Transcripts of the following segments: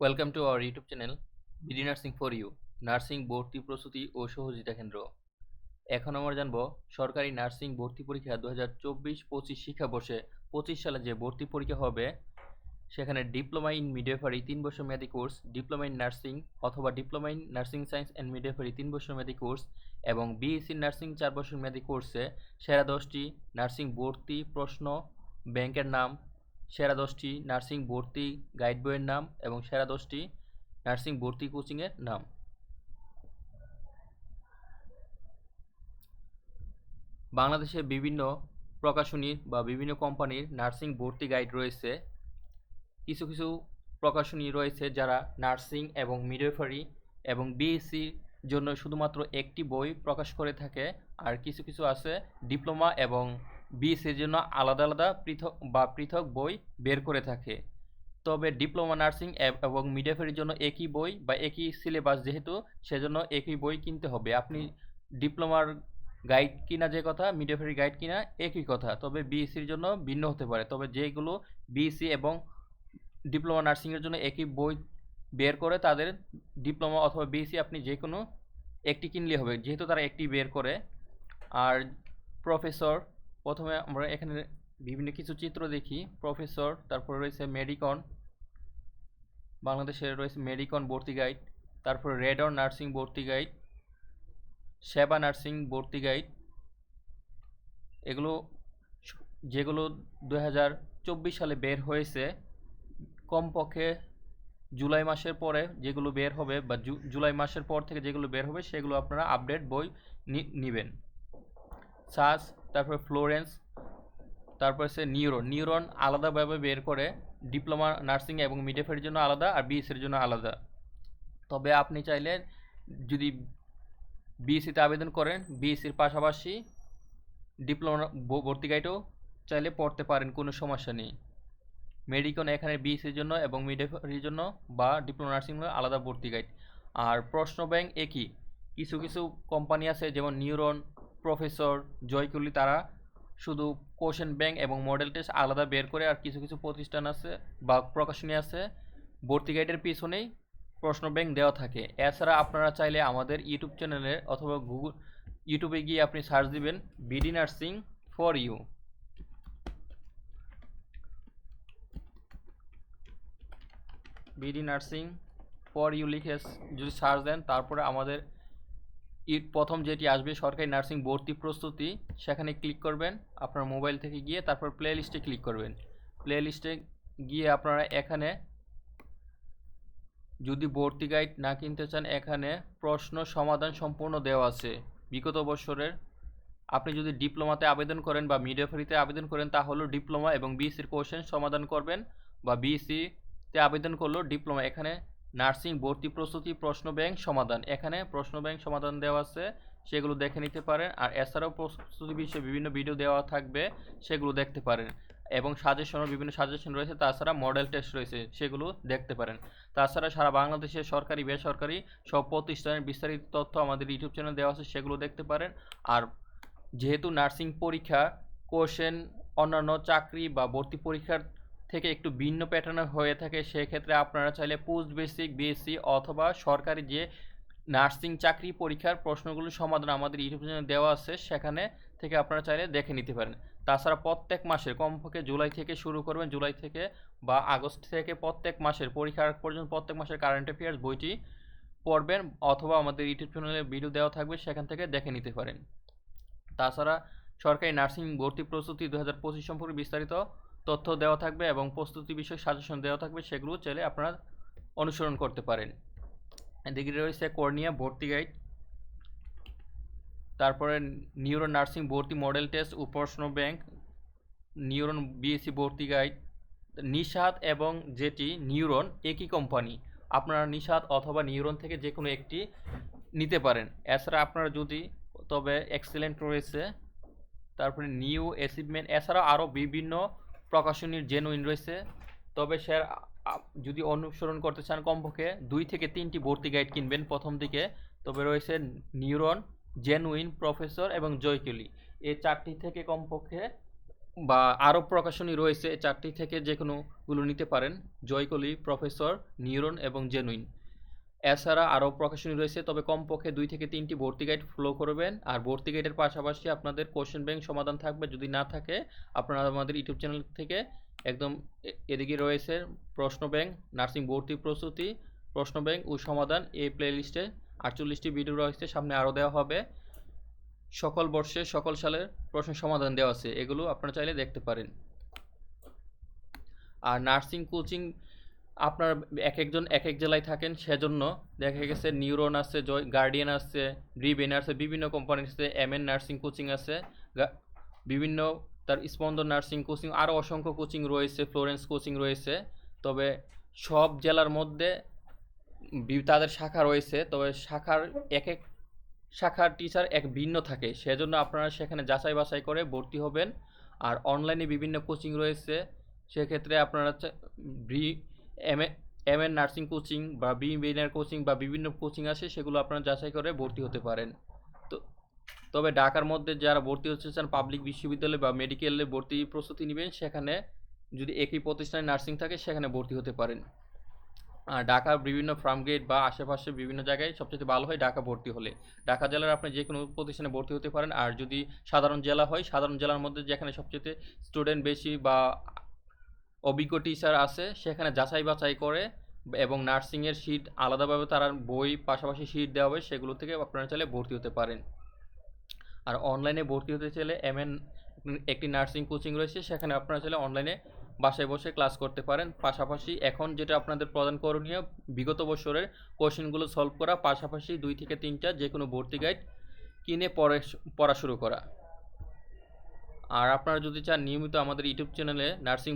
Welcome to our YouTube channel BD nursing for you nursing ভর্তি প্রস্তুতি ও সহযোগিতা কেন্দ্র এখন আমরা জানব, সরকারি নার্সিং ভর্তি পরীক্ষা দু হাজার চব্বিশ পঁচিশ শিক্ষাবর্ষে পঁচিশ সালে যে ভর্তি পরীক্ষা হবে, সেখানে ডিপ্লোমা ইন মিডিওফারি তিন বছর মেয়াদী কোর্স ডিপ্লোমা ইন নার্সিং অথবা diploma in nursing science and midwifery তিন বছর মেয়াদী কোর্স এবং বিএসসি নার্সিং চার বছর মেয়াদী কোর্সে সেরা দশটি নার্সিং ভর্তি প্রশ্ন, ব্যাংকের নাম সেরা দশটি নার্সিং ভর্তি গাইড বইয়ের নাম এবং সেরা দশটি নার্সিং ভর্তি কোচিংয়ের নাম। বাংলাদেশে বিভিন্ন প্রকাশনীর বা বিভিন্ন কোম্পানির নার্সিং ভর্তি গাইড রয়েছে। কিছু কিছু প্রকাশনী রয়েছে যারা নার্সিং এবং মিডওয়াইফারি এবং বিএসসির জন্য শুধুমাত্র একটি বই প্রকাশ করে থাকে, আর কিছু কিছু আছে ডিপ্লোমা এবং বিএসসির জন্য আলাদা আলাদা পৃথক বা পৃথক বই বের করে থাকে। তবে ডিপ্লোমা নার্সিং এবং মিডওয়াইফারির জন্য একই বই বা একই সিলেবাস যেহেতু, সেজন্য একই বই কিনতে হবে। আপনি ডিপ্লোমার গাইড কিনা যে কথা মিডওয়াইফারি গাইড কিনা একই কথা। তবে বিএসসির জন্য ভিন্ন হতে পারে। তবে যেগুলো বিএসসি এবং ডিপ্লোমা নার্সিংয়ের জন্য একই বই বের করে, তাদের ডিপ্লোমা অথবা বিএসসি আপনি যে কোনো একটি কিনলে হবে। যেহেতু তারা একটি বের করে। আর প্রফেসর প্রথমে আমরা এখানে বিভিন্ন কিছু চিত্র দেখি। প্রফেসর, তারপরে রয়েছে মেডিকন, বাংলাদেশের রয়েছে মেডিকন ভর্তি গাইড তারপরে রেডর নার্সিং ভর্তি গাইড সেবা নার্সিং ভর্তি গাইড এগুলো যেগুলো দু হাজার চব্বিশ সালে বের হয়েছে, কমপক্ষে জুলাই মাসের পরে যেগুলো বের হবে বা জুলাই মাসের পর থেকে যেগুলো বের হবে, সেগুলো আপনারা আপডেট বই নেবেন। সাস তারপরে ফ্লোরেন্স, তারপরে সে নিউরন। নিউরন আলাদাভাবে বের করে ডিপ্লোমা নার্সিং এবং মিডেফের জন্য আলাদা আর বিএসসির জন্য আলাদা। তবে আপনি চাইলে যদি বিএসসিতে আবেদন করেন বিএসসির পাশাপাশি ডিপ্লোমা ভর্তি গাইডও চাইলে পড়তে পারেন, কোনো সমস্যা নেই। মেডিকন এখানে বিএসসির জন্য এবং মিডেফারির জন্য বা ডিপ্লোমা নার্সিং আলাদা ভর্তি গাইড। আর প্রশ্ন ব্যাংক একই কিছু কিছু কোম্পানি আছে যেমন নিউরন প্রফেসর জয়কুলি তারা শুধু কোশ্চেন ব্যাংক এবং মডেল টেস্ট আলাদা বের করে আর কিছু কিছু প্রতিষ্ঠান আছে বা প্রকাশনী আছে, ভর্তি গাইডের পিছনেই প্রশ্ন ব্যাংক দেওয়া থাকে। এছাড়া আপনারা চাইলে আমাদের ইউটিউব চ্যানেলে অথবা গুগল, ইউটিউবে গিয়ে আপনি সার্চ দিবেন BD nursing for you. BD nursing for you লিখে যদি সার্চ দেন, তারপরে আমাদের প্রথম যেটি আসবে সরকারি নার্সিং ভর্তি প্রস্তুতি, সেখানে ক্লিক করবেন, আপনার মোবাইল থেকে গিয়ে তারপর প্লে লিস্টে ক্লিক করবেন। প্লে লিস্টে গিয়ে আপনারা এখানে যদি ভর্তি গাইড না কিনতে চান, এখানে প্রশ্ন সমাধান সম্পূর্ণ দেওয়া আছে। বিগত বছরের আপনি যদি ডিপ্লোমাতে আবেদন করেন বা মিডিয়াফারিতে আবেদন করেন তাহলেও ডিপ্লোমা এবং বিএসসির কোশ্চেন সমাধান করবেন বা বিএসসিতে আবেদন করলেও ডিপ্লোমা এখানে নার্সিং ভর্তি প্রস্তুতি প্রশ্ন ব্যাংক সমাধান। এখানে প্রশ্ন ব্যাংক সমাধান দেওয়া আছে, সেগুলো দেখে নিতে পারেন। আর এছাড়াও প্রস্তুতি বিষয়ে বিভিন্ন ভিডিও দেওয়া থাকবে, সেগুলো দেখতে পারেন। এবং সাজেশনও বিভিন্ন সাজেশন রয়েছে, তাছাড়া মডেল টেস্ট রয়েছে, সেগুলো দেখতে পারেন। তাছাড়া সারা বাংলাদেশের সরকারি, বেসরকারি সব প্রতিষ্ঠানের বিস্তারিত তথ্য আমাদের ইউটিউব চ্যানেল দেওয়া আছে, সেগুলো দেখতে পারেন। আর যেহেতু নার্সিং পরীক্ষা কোশ্চেন অন্যান্য চাকরি বা ভর্তি পরীক্ষার থেকে একটু ভিন্ন প্যাটার্নে হয়ে থাকে, সেক্ষেত্রে আপনারা চাইলে পোস্ট বেসিক বিএসসি অথবা সরকারি যে নার্সিং চাকরি পরীক্ষার প্রশ্নগুলোর সমাধান আমাদের ইউটিউব চ্যানেলে দেওয়া আছে, সেখানে থেকে আপনারা চাইলে দেখে নিতে পারেন। তাছাড়া প্রত্যেক মাসের, কমপক্ষে জুলাই থেকে শুরু করবেন, জুলাই থেকে বা আগস্ট থেকে প্রত্যেক মাসের, পরীক্ষার পর্যন্ত প্রত্যেক মাসের কারেন্ট অ্যাফেয়ার্স বইটি পড়বেন অথবা আমাদের ইউটিউব চ্যানেলে ভিডিও দেওয়া থাকবে, সেখান থেকে দেখে নিতে পারেন। তাছাড়া সরকারি নার্সিং ভর্তি প্রস্তুতি দু হাজার পঁচিশ সম্পর্কে বিস্তারিত তথ্য দেওয়া থাকবে এবং প্রস্তুতি বিষয়ে সাজেশন দেওয়া থাকবে, সেগুলো চাইলে আপনারা অনুসরণ করতে পারেন। এদিকে রয়েছে কর্নিয়া ভর্তি গাইড তারপরে নিউরন নার্সিং ভর্তি মডেল টেস্ট ও প্রশ্ন ব্যাংক নিউরন বিএসসি ভর্তি গাইড নিষাদ এবং যেটি নিউরন একই কোম্পানি আপনারা নিষাদ অথবা নিউরন থেকে যে কোনো একটি নিতে পারেন। এছাড়া আপনারা যদি, তবে এক্সেলেন্ট রয়েছে, তারপরে নিউ অ্যাচিভমেন্ট এছাড়াও আরও বিভিন্ন প্রকাশনীর জেনুইন রয়েছে। তবে স্যার যদি অনুসরণ করতে চান কমপক্ষে দুই থেকে তিনটি ভর্তি গাইড কিনবেন প্রথম দিকে। তবে রয়েছে নিউরন জেনুইন প্রফেসর এবং জয়কেলি এই চারটি থেকে কমপক্ষে বা আরও প্রকাশনী রয়েছে চারটি থেকে যে কোনোগুলো নিতে পারেন। জয়কলি প্রফেসর নিউরন এবং জেনুইন এছাড়া আরও প্রকাশনী রয়েছে, তবে কমপক্ষে দুই থেকে তিনটি ভর্তি গাইড ফলো করবেন। আর ভর্তি গাইডের পাশাপাশি আপনাদের কোশ্চেন ব্যাংক সমাধান থাকবে, যদি না থাকে, আপনারা আমাদের ইউটিউব চ্যানেল থেকে একদম এদিকে রয়েছে প্রশ্ন ব্যাংক নার্সিং ভর্তি প্রস্তুতি, প্রশ্ন ব্যাংক ও সমাধান এই প্লেলিস্টে আটচল্লিশটি ভিডিও রয়েছে, সামনে আরও দেওয়া হবে। সকল বর্ষে, সকল সালের প্রশ্ন সমাধান দেওয়া আছে, এগুলো আপনারা চাইলে দেখতে পারেন। আর নার্সিং কোচিং আপনার এক একজন এক এক জেলায় থাকেন সেজন্য দেখা গেছে নিউরন আছে, জয়, গার্ডিয়ান আছে, ব্রিবেন আছে, বিভিন্ন কোম্পানি আছে এম এন নার্সিং কোচিং আছে বিভিন্ন তার স্পন্দন নার্সিং কোচিং আরও অসংখ্য কোচিং রয়েছে ফ্লোরেন্স কোচিং রয়েছে, তবে সব জেলার মধ্যে তাদের শাখা রয়েছে, তবে শাখার এক এক শাখার টিচার এক ভিন্ন থাকে, সেজন্য আপনারা সেখানে যাচাই বাছাই করে ভর্তি হবেন। আর অনলাইনে বিভিন্ন কোচিং রয়েছে, সেক্ষেত্রে আপনারা ব্রি M M N nursing coaching বা বি বেনার কোচিং বা বিভিন্ন কোচিং আছে, সেগুলো আপনারা যাচাই করে ভর্তি হতে পারেন। তো, তবে ঢাকার মধ্যে যারা ভর্তি হতে চান, পাবলিক বিশ্ববিদ্যালয় বা মেডিকেলে ভর্তি প্রস্তুতি নেবেন, সেখানে যদি একই প্রতিষ্ঠানে নার্সিং থাকে, সেখানে ভর্তি হতে পারেন। আর ঢাকার বিভিন্ন ফার্ম গেট বা আশেপাশে বিভিন্ন জায়গায় সবচেয়ে ভালো হয় ঢাকা ভর্তি হলে। ঢাকা জেলার আপনি যে কোনো প্রতিষ্ঠানে ভর্তি হতে পারেন, আর যদি সাধারণ জেলা হয়, সাধারণ জেলার মধ্যে যেখানে সবচেয়ে স্টুডেন্ট বেশি বা অভিজ্ঞ টিচার আছে, সেখানে যাচাই বাছাই করে এবং নার্সিংয়ের সিট আলাদাভাবে তারা বই, পাশাপাশি সিট দেওয়া হবে, সেগুলো থেকে আপনারা চাইলে ভর্তি হতে পারেন। আর অনলাইনে ভর্তি হতে চাইলে এমএন একটি নার্সিং কোচিং রয়েছে, সেখানে আপনারা চাইলে অনলাইনে বাসায় বসে ক্লাস করতে পারেন। পাশাপাশি এখন যেটা আপনাদের প্রদান করণীয়, বিগত বছরের কোশ্চেনগুলো সলভ করা, পাশাপাশি দুই থেকে তিনটা যে কোনো ভর্তি গাইড কিনে পড়ে পড়া শুরু করা। আর আপনারা যদি চান, নিয়মিত আমাদের ইউটিউব চ্যানেলে নার্সিং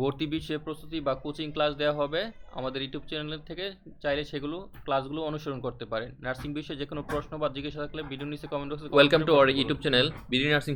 ভর্তি বিষয়ে প্রস্তুতি বা কোচিং ক্লাস দেওয়া হবে। আমাদের ইউটিউব চ্যানেল থেকে চাইলে সেগুলো ক্লাসগুলো অনুসরণ করতে পারেন। নার্সিং বিষয়ে যে কোনো প্রশ্ন বা জিজ্ঞাসা থাকলে ভিডিও নিচে কমেন্ট বক্সে welcome to our YouTube channel BD nursing